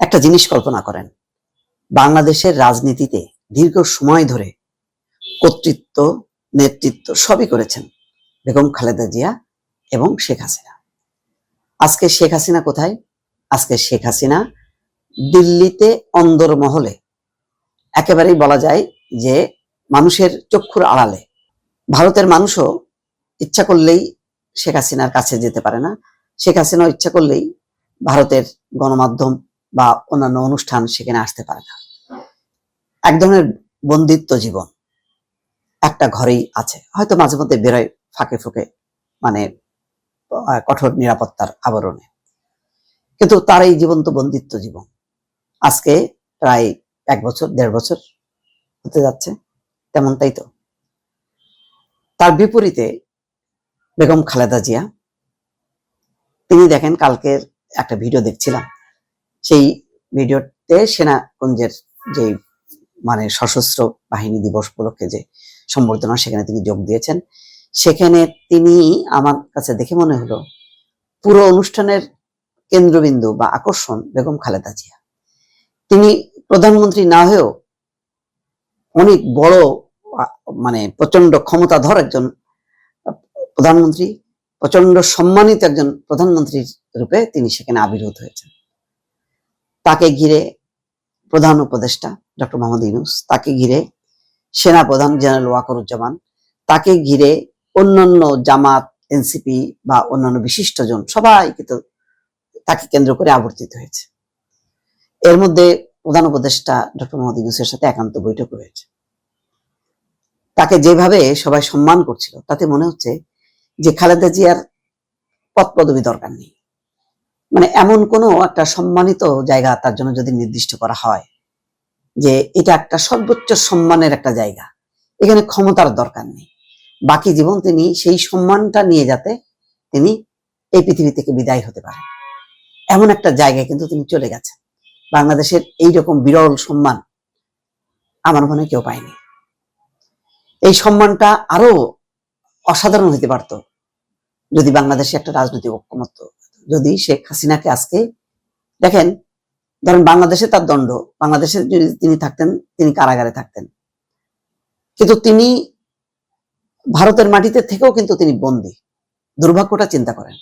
একটা জিনিস কল্পনা করেন, বাংলাদেশের রাজনীতিতে দীর্ঘ সময় ধরে কর্তৃত্ব, নেতৃত্ব সবই করেছেন বেগম খালেদা জিয়া এবং শেখ হাসিনা। আজকে শেখ হাসিনা কোথায়? আজকে শেখ হাসিনা দিল্লিতে অন্দরমহলে। একেবারেই বলা যায় যে মানুষের চক্ষুর আড়ালে। ভারতের মানুষও ইচ্ছা করলেই শেখ হাসিনার কাছে যেতে পারে না। শেখ হাসিনাও ইচ্ছা করলেই ভারতের গণমাধ্যম বা অন্যান্য অনুষ্ঠান সেখানে আসতে পারে না। এক ধরনের বন্দিত্ব জীবন একটা ঘরেই আছে। হয়তো মাঝে মধ্যে বেরোয় ফাঁকে ফুঁকে মানে কঠোর নিরাপত্তার আবরণে। কিন্তু তার এই জীবন্ত বন্দিত্ব জীবন আজকে প্রায় এক বছর, দেড় বছর হতে যাচ্ছে, তেমনটাই তো। তার বিপরীতে বেগম খালেদা জিয়া। তিনি দেখেন, কালকের একটা ভিডিও দেখছিলাম। সেই ভিডিওতে সেনাকুঞ্জের যে মানে সশস্ত্র বাহিনী দিবস উপলক্ষে যে সম্বর্ধনা, সেখানে তিনি যোগ দিয়েছেন। সেখানে তিনি আমার কাছে দেখে মনে হলো, পুরো অনুষ্ঠানের কেন্দ্রবিন্দু বা আকর্ষণ বেগম খালেদা জিয়া। তিনি প্রধানমন্ত্রী না হয়েও অনেক বড় মানে প্রচণ্ড ক্ষমতাধর একজন প্রধানমন্ত্রী প্রচণ্ড সম্মানিত একজন প্রধানমন্ত্রীর রূপে তিনি সেখানে আবির্ভূত হয়েছেন। তাকে ঘিরে প্রধান উপদেষ্টা ডক্টর মোহাম্মদ ইউনুস, তাকে ঘিরে সেনা প্রধান জেনারেল ওয়াকরুজ্জামান, তাকে ঘিরে অন্যান্য জামাত, এনসিপি বা অন্যান্য বিশিষ্টজন সবাই কিন্তু তাকে কেন্দ্র করে আবর্তিত হয়েছে। এর মধ্যে প্রধান উপদেষ্টা ডক্টর মোহাম্মদ ইউনুসের সাথে একান্ত বৈঠক হয়েছে। তাকে যেভাবে সবাই সম্মান করছিল, তাতে মনে হচ্ছে যে খালেদা জিয়ার পদ পদবি দরকার নেই। মানে এমন কোনো একটা সম্মানিত জায়গা তার জন্য যদি নির্দিষ্ট করা হয় যে এটা একটা সর্বোচ্চ সম্মানের একটা জায়গা, এখানে ক্ষমতার দরকার নেই। বাকি জীবন তিনি সেই সম্মানটা নিয়ে যাতে তিনি এই পৃথিবী থেকে বিদায় হতে পারেন। এমন একটা জায়গায় কিন্তু তিনি চলে গেছেন। বাংলাদেশের এই রকম বিরল সম্মান আমার মনে কেউ পায়নি। এই সম্মানটা আরও অসাধারণ হতে পারত। যদি বাংলাদেশে একটা রাজনৈতিক ঐক্যমত্য যদি শেখ হাসিনাকে আজকে, দেখেন, ধরেন বাংলাদেশে তার দণ্ড, বাংলাদেশে যদি তিনি থাকতেন, তিনি কারাগারে থাকতেন। কিন্তু তিনি ভারতের মাটিতে থেকেও কিন্তু তিনি বন্দী। দুর্ভাগ্যটা চিন্তা করেন।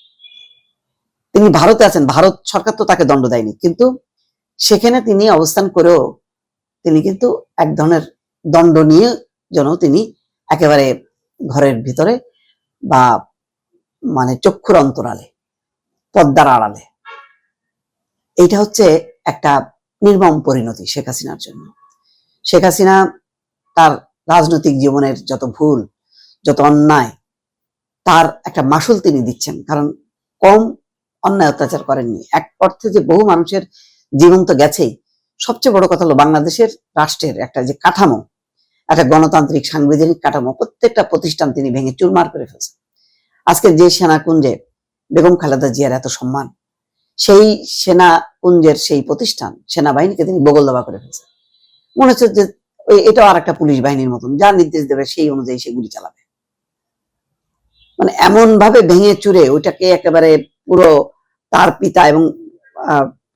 তিনি ভারতে আছেন, ভারত সরকার তো তাকে দণ্ড দেয়নি। কিন্তু সেখানে তিনি অবস্থান করেও তিনি কিন্তু এক ধরনের দণ্ড নিয়ে যেন তিনি একেবারে ঘরের ভিতরে বা মানে চক্ষুর অন্তরালে পদ্মার আড়ালে। এইটা হচ্ছে একটা নির্মম পরিণতি শেখ হাসিনার জন্য। শেখ হাসিনা তার রাজনৈতিক জীবনের যত ভুল, যত অন্যায়, তার একটা মাসুল তিনি দিচ্ছেন। কারণ কম অন্যায় অত্যাচার করেননি। এক অর্থে যে বহু মানুষের জীবন তো গেছেই, সবচেয়ে বড় কথা হলো বাংলাদেশের রাষ্ট্রের একটা যে কাঠামো একটা গণতান্ত্রিক সাংবিধানিক কাঠামো, প্রত্যেকটা প্রতিষ্ঠান তিনি ভেঙে চুরমার করে ফেলছেন। আজকে যে সেনাকুঞ্জে বেগম খালেদা জিয়ার এত সম্মান, সেই সেনাকুঞ্জের সেই প্রতিষ্ঠান, সেনাবাহিনীকে তিনি বগল দাবা করে ফেলছেন। মনে হচ্ছে যে এটাও আর একটা পুলিশ বাহিনীর মতন যা নির্দেশ দেবে সেই অনুযায়ী সে গুলি চালাবে। মানে এমন ভাবে ভেঙে চুরে ওইটাকে একেবারে পুরো তার পিতা এবং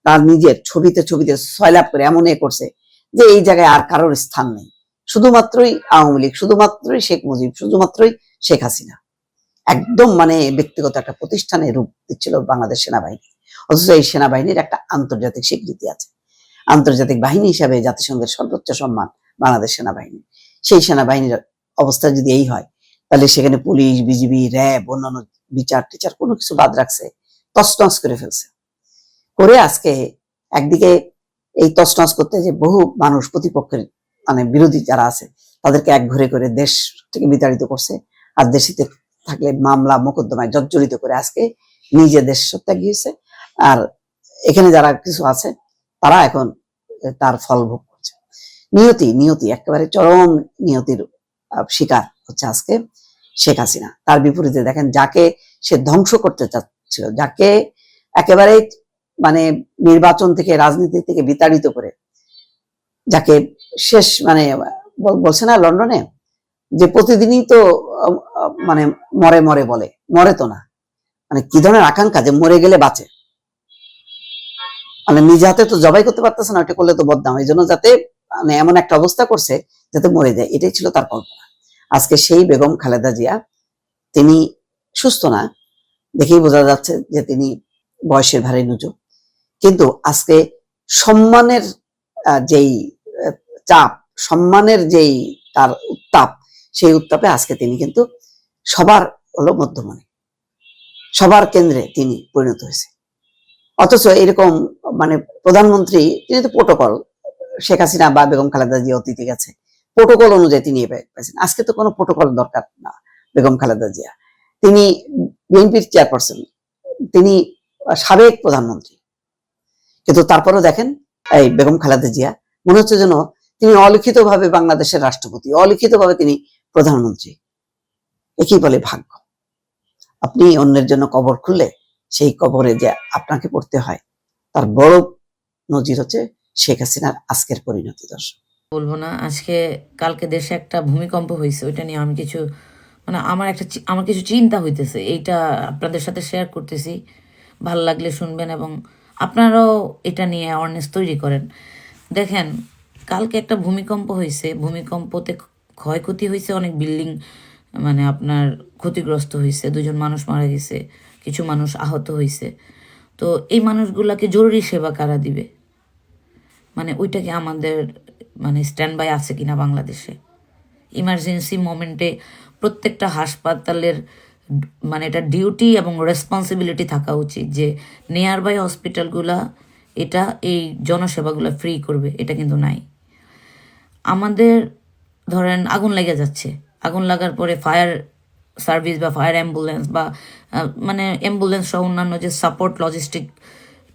তার নিজের ছবিতে ছবিতে সয়লাভ করে এমন এ করছে যে এই জায়গায় আর কারোর স্থান নেই। শুধুমাত্রই আওয়ামী লীগ, শুধুমাত্রই শেখ মুজিব, শুধুমাত্রই শেখ হাসিনা। একদম মানে ব্যক্তিগত একটা প্রতিষ্ঠানে রূপ দিচ্ছিল বাংলাদেশ সেনাবাহিনী। অথচ এই সেনাবাহিনীর একটা আন্তর্জাতিক স্বীকৃতি আছে। আন্তর্জাতিক বাহিনী হিসাবে জাতিসংঘের সর্বোচ্চ সম্মান বাংলাদেশ সেনাবাহিনী। সেই সেনাবাহিনীর অবস্থা যদি এই হয়, তাহলে সেখানে পুলিশ, বিজিবি, র্যাব, অন্যান্য বিচার টিচার কোনো কিছু বাদ রাখছে, তছনছ করে ফেলছে। করে আজকে একদিকে এই তছনছ করতে যে বহু মানুষ প্রতিপক্ষের মানে বিরোধী যারা আছে, তাদেরকে এক ঘরে করে দেশ থেকে বিতাড়িত করছে। আর দেশিতে থাকলে মামলা, মোকদ্দমায় জর্জরিত করে আজকে নিজে দেশ সত্যাগ গিয়েছে আর এখানে যারা কিছু আছে, তারা এখন তার ফল ভোগ করছে। নিয়তি নিয়তি একেবারে চরম নিয়তির শিকার হচ্ছে আজকে শেখ হাসিনা। তার বিপরীতে দেখেন, যাকে সে ধ্বংস করতে চাচ্ছিল, যাকে একেবারে মানে নির্বাচন থেকে, রাজনীতি থেকে বিতাড়িত করে, যাকে শেষ মানে বলছে না লন্ডনে? যে প্রতিদিনই তো মানে মরে মরে বলে। মরে তো না। মানে কি ধরনের আকাঙ্ক্ষা যে মরে গেলে বাঁচে? মানে নিজে হাতে তো জবাই করতে পারতেছে না ওটা করলে তো বদনাম। এই জন্য যাতে মানে এমন একটা অবস্থা করছে যাতে মরে যায়, এটাই ছিল তার কল্পনা। আজকে সেই বেগম খালেদা জিয়া, তিনি সুস্থ না, দেখেই বোঝা যাচ্ছে যে তিনি বয়সের ভারে নুজো কিন্তু আজকে সম্মানের যেই চাপ, সম্মানের যেই তার উত্তাপ, সেই উত্তাপে আজকে তিনি কিন্তু সবার হলো মধ্যমণি। সবার কেন্দ্রে তিনি পরিণত হয়েছে। অথচ এরকম মানে প্রধানমন্ত্রী, তিনি তো প্রোটোকল শেখ হাসিনা বা বেগম খালেদা জিয়া অতীতে গেছে। প্রোটোকল অনুযায়ী তিনি এ পেয়েছেন। আজকে তো কোনো প্রোটোকল দরকার না বেগম খালেদা জিয়া। তিনি বিএনপির চেয়ারপারসন তিনি সাবেক প্রধানমন্ত্রী। কিন্তু তারপরেও দেখেন, এই বেগম খালেদা জিয়া, মনে হচ্ছে যেন তিনি অলিখিত ভাবে বাংলাদেশের রাষ্ট্রপতি অলিখিত ভাবে তিনি প্রধানমন্ত্রী। একই বলে ভাগ্য। আপনি অন্যের জন্য কবর খুললে সেই কবরে যে আপনাকে পড়তে হয়, তার বড় নজির হচ্ছে শেখ হাসিনার আজকের পরিণতি দর্শক। বলব না, আজকে কালকে দেশে একটা ভূমিকম্প হয়েছে ওইটা নিয়ে আমি কিছু মানে আমার একটা আমার কিছু চিন্তা হইতেছে, এইটা আপনাদের সাথে শেয়ার করতেছি। ভালো লাগলে শুনবেন এবং আপনারাও এটা নিয়ে অ্যাওয়ারনেস তৈরি করেন। দেখেন কালকে একটা ভূমিকম্প হয়েছে। ভূমিকম্পতে ক্ষয়ক্ষতি হয়েছে অনেক বিল্ডিং মানে আপনার ক্ষতিগ্রস্ত হয়েছে। দুজন মানুষ মারা গেছে, কিছু মানুষ আহত হয়েছে। তো এই মানুষগুলাকে জরুরি সেবা কারা দিবে? মানে ওইটাকে আমাদের মানে স্ট্যান্ড বাই আছে কিনা বাংলাদেশে? ইমার্জেন্সি মোমেন্টে প্রত্যেকটা হাসপাতালের মানে এটা ডিউটি এবং রেসপন্সিবিলিটি থাকা উচিত যে নিয়ার বাই হসপিটালগুলা এটা এই জনসেবাগুলো ফ্রি করবে, এটা কিন্তু নাই। আমাদের ধরেন আগুন লেগে যাচ্ছে। আগুন লাগার পরে ফায়ার সার্ভিস বা ফায়ার অ্যাম্বুলেন্স বা মানে অ্যাম্বুলেন্স সহ অন্যান্য যে সাপোর্ট লজিস্টিক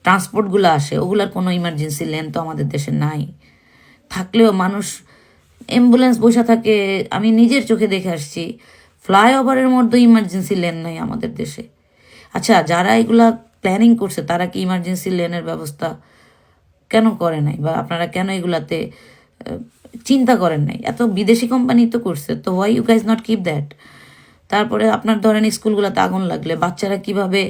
ট্রান্সপোর্টগুলো আসে, ওগুলার কোনো ইমার্জেন্সি লেন তো আমাদের দেশে নাই। থাকলেও মানুষ অ্যাম্বুলেন্স বসে থাকে, আমি নিজের চোখে দেখে আসছি ফ্লাইওভারের মধ্যে ইমার্জেন্সি লেন নাই আমাদের দেশে। আচ্ছা যারা এগুলা প্ল্যানিং করছে, তারা কি ইমার্জেন্সি লেনের ব্যবস্থা কেন করে নাই? বা আপনারা কেন এগুলাতে চিন্তা করেন নাই? এত বিদেশি কোম্পানি তো করছে, তো why you guys not keep that তারপরে আপনার ধরেন স্কুলগুলোতে আগুন লাগলে, বাচ্চারা কীভাবে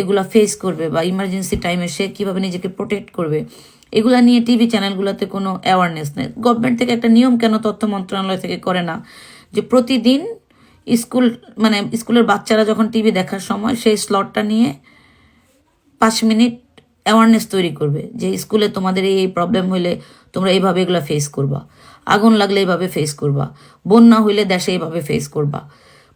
এগুলা ফেস করবে বা ইমার্জেন্সি টাইমে সে কীভাবে নিজেকে প্রোটেক্ট করবে? এগুলা নিয়ে টিভি চ্যানেলগুলোতে কোনো অ্যাওয়ারনেস নেই। গভর্নমেন্ট থেকে একটা নিয়ম কেন তথ্য মন্ত্রণালয় থেকে করে না? যে প্রতিদিন স্কুল মানে স্কুলের বাচ্চারা যখন টিভি দেখার সময়, সেই স্লটটা নিয়ে পাঁচ মিনিট অ্যাওয়ারনেস তৈরি করবে যে স্কুলে তোমাদের এই প্রবলেম হইলে তোমরা এইভাবে এগুলো ফেস করবা। আগুন লাগলে এইভাবে ফেস করবা। বন্যা হইলে দেশে এইভাবে ফেস করবা।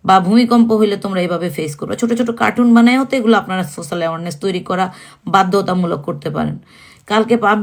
বা ভূমিকম্প হইলে তোমরা এইভাবে ফেস করবা। ছোট ছোট কার্টুন বানায় তো এগুলো আপনারা সোশ্যাল অ্যাওয়ারনেস তৈরি করা বাধ্যতামূলক করতে পারেন। কালকে পাবলিক